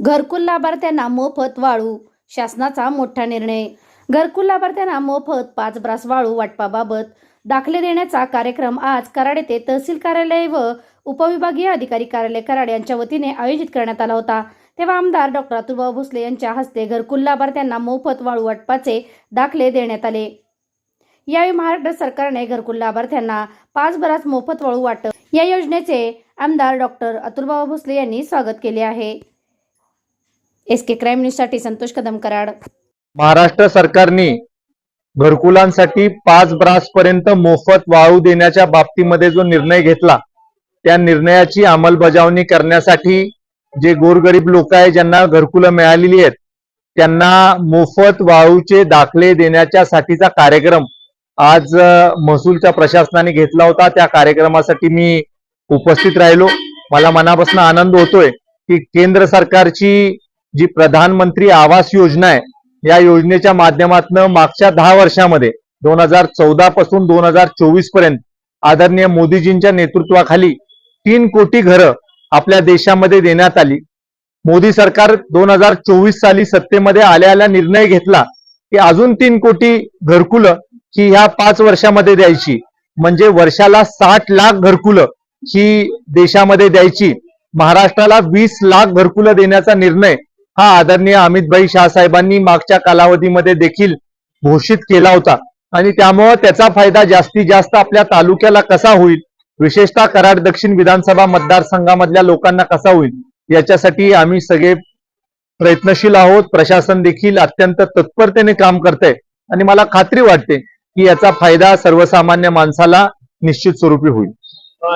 घरकुल लाभार्थ्यांना मोफत वाळू शासनाचा मोठा निर्णय. घरकुल लाभार्थ्यांना मोफत पाच ब्रास वाळू वाटपाबाबत दाखले देण्याचा कार्यक्रम आज कराड येथे तहसील कार्यालय व उपविभागीय अधिकारी कार्यालय कराड यांच्या वतीने आयोजित करण्यात आला होता. तेव्हा आमदार डॉक्टर अतुलभाऊ भोसले यांच्या हस्ते घरकुल लाभार्थ्यांना मोफत वाळू वाटपाचे दाखले देण्यात आले. यावेळी महाराष्ट्र सरकारने घरकुल लाभार्थ्यांना पाच बराच मोफत वाळू वाटप या योजनेचे आमदार डॉक्टर अतुलभाऊ भोसले यांनी स्वागत केले आहे. एस के क्राईम न्यूजसाठी संतोष कदम कराड महाराष्ट्र सरकारने घरकुलांसाठी पाच ब्रास पर्यंत मोफत वाळू देण्याच्या बाबतीमध्ये जो निर्णय घेतला त्या निर्णयाची अंमलबजावणी करण्यासाठी जे गोरगरीब लोक आहे ज्यांना घरकुलं मिळालेली आहेत त्यांना मोफत वाळूचे दाखले देण्याच्या साठीचा कार्यक्रम आज महसूलच्या प्रशासनाने घेतला होता. त्या कार्यक्रमासाठी मी उपस्थित राहिलो. मला मनापासून आनंद होतोय की केंद्र सरकारची जी प्रधानमंत्री आवास योजना आहे या योजनेच्या माध्यमातून मागच्या दहा वर्षामध्ये दोन हजार चौदा पासून दोन हजार चोवीसपर्यंत आदरणीय मोदीजींच्या नेतृत्वाखाली तीन कोटी घरं आपल्या देशामध्ये देण्यात आली. मोदी सरकार दोन हजार चोवीस साली सत्तेमध्ये आल्या आल्या निर्णय घेतला की अजून तीन कोटी घरकुलं ही ह्या पाच वर्षामध्ये द्यायची. म्हणजे वर्षाला साठ लाख घरकुलं ही देशामध्ये द्यायची. महाराष्ट्राला वीस लाख घरकुलं देण्याचा निर्णय हा आदरणीय अमितभाई शहासाहेबांनी मागच्या कालावधीमध्ये देखील घोषित केला होता. आणि त्यामुळं त्याचा फायदा जास्तीत जास्त आपल्या तालुक्याला कसा होईल? विशेषतः कराड दक्षिण विधानसभा मतदारसंघामधल्या लोकांना कसा होईल? याच्यासाठी आम्ही सगळे प्रयत्नशील आहोत. प्रशासन देखील अत्यंत तत्परतेने काम करतंय. आणि मला खात्री वाटते की याचा फायदा सर्वसामान्य माणसाला निश्चित स्वरूपी होईल.